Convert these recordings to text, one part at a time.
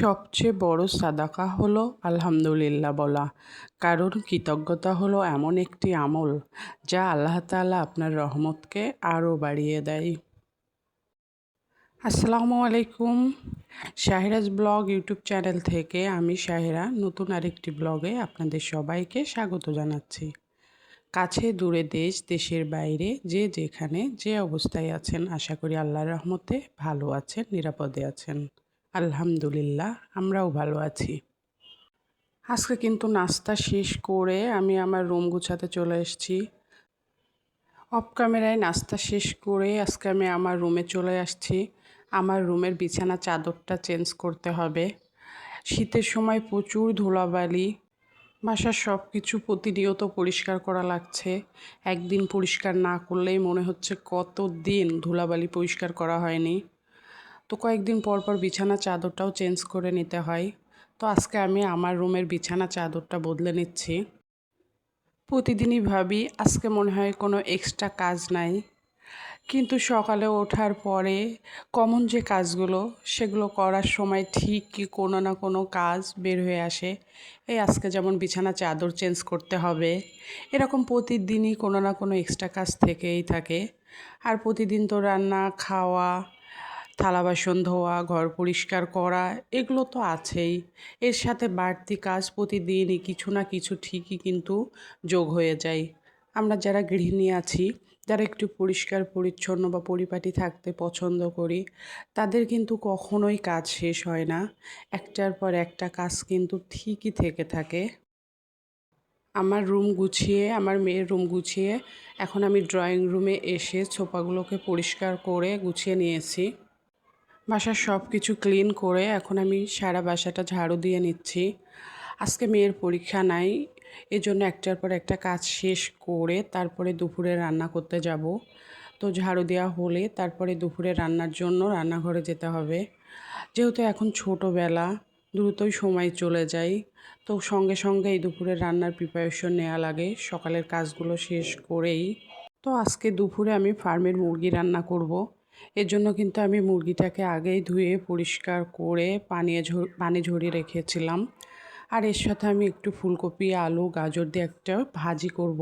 সবচেয়ে বড় সাদাকা হলো আলহামদুলিল্লাহ বলা। কারণ কৃতজ্ঞতা হলো এমন একটি আমল যা আল্লাহ তাআলা আপনার রহমতকে আরও বাড়িয়ে দেয়। আসসালামু আলাইকুম। শাহিরাজ ব্লগ ইউটিউব চ্যানেল থেকে আমি শাহিরা নতুন আরেকটি ব্লগে আপনাদের সবাইকে স্বাগত জানাচ্ছি। কাছে দূরে দেশ, দেশের বাইরে যে যেখানে যে অবস্থায় আছেন, আশা করি আল্লাহর রহমতে ভালো আছেন, নিরাপদে আছেন। আলহামদুলিল্লাহ, আমরাও ভালো আছি। আজকে কিন্তু নাস্তা শেষ করে আমি আমার রুম গুছাতে চলে এসেছি। অফ ক্যামেরায় নাস্তা শেষ করে আজকে আমি আমার রুমে চলে আসছি। আমার রুমের বিছানা চাদরটা চেঞ্জ করতে হবে। শীতের সময় প্রচুর ধুলাবালি। বাসার সব কিছু প্রতিনিয়ত পরিষ্কার করা লাগছে। একদিন পরিষ্কার না করলেই মনে হচ্ছে কত দিন ধুলাবালি পরিষ্কার করা হয়নি। তো কয়েকদিন পর পর বিছানা চাদরটাও চেঞ্জ করে নিতে হয়। তো আজকে আমি আমার রুমের বিছানা চাদরটা বদলে নিচ্ছি। প্রতিদিনই ভাবি আজকে মনে হয় কোনো এক্সট্রা কাজ নাই। কিন্তু সকালে ওঠার পরে কমন যে কাজগুলো, সেগুলো করার সময় ঠিকই কোনো না কোনো কাজ বের হয়ে আসে। এই আজকে যেমন বিছানা চাদর চেঞ্জ করতে হবে, এরকম প্রতিদিনই কোনো না কোনো এক্সট্রা কাজ থেকেই থাকে। আর প্রতিদিন তো রান্না, খাওয়া থালা বাসন ধোয়া, ঘর পরিষ্কার করা, এগুলো তো আছেই। এর সাথে বাড়তি কাজ প্রতিদিনই কিছু না কিছু ঠিকই কিন্তু যোগ হয়ে যায়। আমরা যারা গৃহিণী আছি, যারা একটু পরিষ্কার, পরিচ্ছন্ন বা পরিপাটি থাকতে পছন্দ করি, তাদের কিন্তু কখনোই কাজ শেষ হয় না। একটার পর একটা কাজ কিন্তু ঠিকই থেকে থাকে। আমার রুম গুছিয়ে, আমার মেয়ের রুম গুছিয়ে, এখন আমি ড্রয়িং রুমে এসে ছোপাগুলোকে পরিষ্কার করে গুছিয়ে নিয়েছি। বাসার সব কিছু ক্লিন করে এখন আমি সারা বাসাটা ঝাড়ু দিয়ে নিচ্ছি। আজকে মেয়ের পরীক্ষা নাই, এজন্য একটার পর একটা কাজ শেষ করে তারপরে দুপুরে রান্না করতে যাব। তো ঝাড়ু দেওয়া হলে তারপরে দুপুরে রান্নার জন্য রান্নাঘরে যেতে হবে। যেহেতু এখন ছোটোবেলা, দ্রুতই সময় চলে যায়, তো সঙ্গে সঙ্গে এই দুপুরে রান্নার প্রিপারেশন নেওয়া লাগে, সকালের কাজগুলো শেষ করেই। তো আজকে দুপুরে আমি ফার্মের মুরগি রান্না করব। এর জন্য কিন্তু আমি মুরগিটাকে আগেই ধুয়ে পরিষ্কার করে পানিয়ে পানি ঝরিয়ে রেখেছিলাম। আর এর সাথে আমি একটু ফুলকপি, আলু, গাজর দিয়ে একটা ভাজি করব।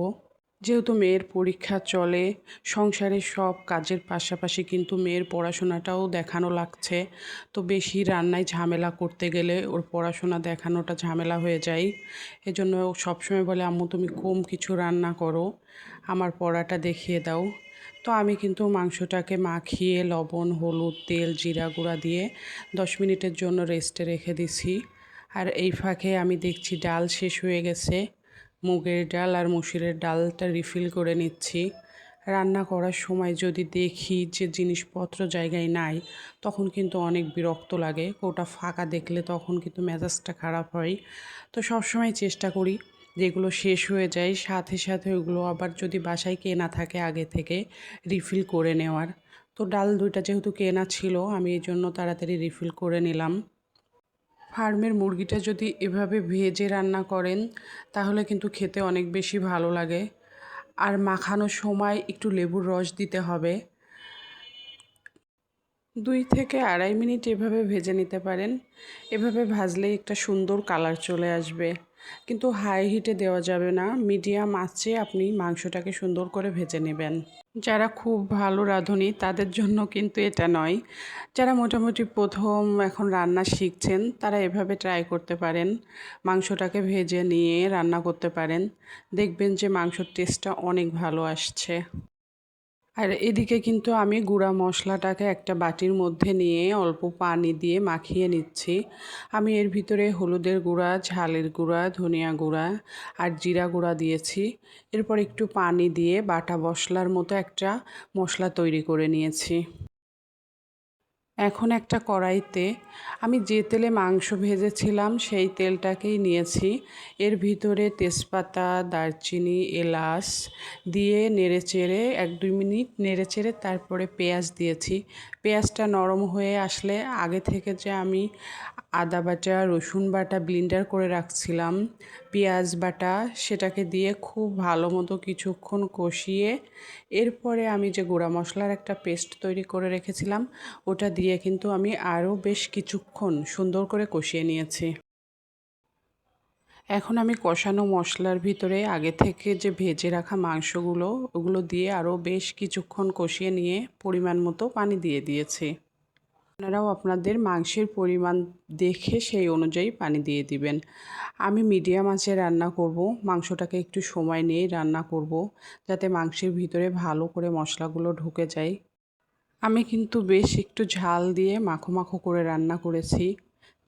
যেহেতু মেয়ের পরীক্ষা চলে সংসারের সব কাজের পাশাপাশি কিন্তু মেয়ের পড়াশোনাটাও দেখানো লাগছে। তো বেশি রান্নায় ঝামেলা করতে গেলে ওর পড়াশোনা দেখানোটা ঝামেলা হয়ে যায়। এজন্য সবসময় বলে, আম্মু, তুমি কম কিছু রান্না করো। আমার পড়াটা দেখিয়ে দাও। তো আমি কিন্তু মাংসটাকে মাখিয়ে লবণ, হলুদ, তেল, জিরা গুঁড়া দিয়ে দশ মিনিটের জন্য রেস্টে রেখে দিছি। আর এই ফাঁকে আমি দেখছি ডাল শেষ হয়ে গেছে। মুগের ডাল আর মুসুরের ডালটা রিফিল করে নিচ্ছি। রান্না করার সময় যদি দেখি যে জিনিসপত্র জায়গায় নাই, তখন কিন্তু অনেক বিরক্ত লাগে। ওটা ফাঁকা দেখলে তখন কিন্তু মেজাজটা খারাপ হয়। তো সবসময় চেষ্টা করি যেগুলো শেষ হয়ে যায়, সাথে সাথে ওগুলো আবার যদি বাসায় কেনা থাকে আগে থেকে রিফিল করে নেওয়ার। তো ডাল দুইটা যেহেতু কেনা ছিল, আমি এই জন্য তাড়াতাড়ি রিফিল করে নিলাম। ফার্মের মুরগিটা যদি এভাবে ভেজে রান্না করেন, তাহলে কিন্তু খেতে অনেক বেশি ভালো লাগে। আর মাখানোর সময় একটু লেবুর রস দিতে হবে। দুই থেকে আড়াই মিনিট এভাবে ভেজে নিতে পারেন। এভাবে ভাজলেই একটা সুন্দর কালার চলে আসবে। কিন্তু হাই হিটে দেওয়া যাবে না। মিডিয়াম আঁচে আপনি মাংসটাকে সুন্দর করে ভেজে নেবেন। যারা খুব ভালো রাঁধুনি, তাদের জন্য কিন্তু এটা নয়। যারা মোটামুটি প্রথম এখন রান্না শিখছেন, তারা এভাবে ট্রাই করতে পারেন। মাংসটাকে ভেজে নিয়ে রান্না করতে পারেন। দেখবেন যে মাংসর টেস্টটা অনেক ভালো আসছে। আর এদিকে কিন্তু আমি গুঁড়া মশলাটাকে একটা বাটির মধ্যে নিয়ে অল্প পানি দিয়ে মাখিয়ে নিচ্ছি। আমি এর ভিতরে হলুদের গুঁড়া, ঝালের গুঁড়া, ধনিয়া গুঁড়া আর জিরা গুঁড়া দিয়েছি। এরপর একটু পানি দিয়ে বাটা মশলার মতো একটা মশলা তৈরি করে নিয়েছি। এখন একটা কড়াইতে আমি যে তেলে মাংস ভেজেছিলাম, সেই তেলটাকেই নিয়েছি। এর ভিতরে তেজপাতা, দারচিনি, এলাচ দিয়ে নেড়ে চেড়ে এক দুই মিনিট নেড়ে চেড়ে তারপরে পেঁয়াজ দিয়েছি। পেঁয়াজটা নরম হয়ে আসলে আগে থেকে যে আমি আদা বাটা, রসুন বাটা ব্লিন্ডার করে রাখছিলাম। পেঁয়াজ বাটা, সেটাকে দিয়ে খুব ভালো মতো কিছুক্ষণ কষিয়ে এরপরে আমি যে গুঁড়া মশলার একটা পেস্ট তৈরি করে রেখেছিলাম, ওটা দিয়ে কিন্তু আমি আরও বেশ কিছুক্ষণ সুন্দর করে কষিয়ে নিয়েছি। এখন আমি কষানো মশলার ভিতরে আগে থেকে যে ভেজে রাখা মাংসগুলো, ওগুলো দিয়ে আরও বেশ কিছুক্ষণ কষিয়ে নিয়ে পরিমাণ মতো পানি দিয়ে দিয়েছি। আপনারাও আপনাদের মাংসের পরিমাণ দেখে সেই অনুযায়ী পানি দিয়ে দিবেন। আমি মিডিয়াম আঁচে রান্না করব, মাংসটাকে একটু সময় নিয়েই রান্না করব, যাতে মাংসের ভিতরে ভালো করে মশলাগুলো ঢুকে যায়। আমি কিন্তু বেশ একটু ঝাল দিয়ে মাখো মাখো করে রান্না করেছি।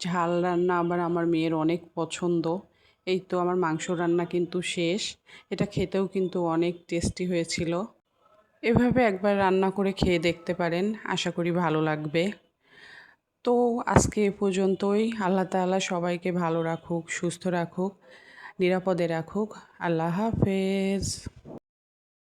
ঝাল রান্না আবার আমার মেয়ের অনেক পছন্দ। এই তো আমার মাংস রান্না কিন্তু শেষ। এটা খেতেও কিন্তু অনেক টেস্টি হয়েছিল। এভাবে একবার রান্না করে খেয়ে দেখতে পারেন। আশা করি ভালো লাগবে। তো আজকে এ পর্যন্তই। আল্লাহ তাআলা সবাইকে ভালো রাখুক, সুস্থ রাখুক, নিরাপদে রাখুক। আল্লাহ হাফেজ।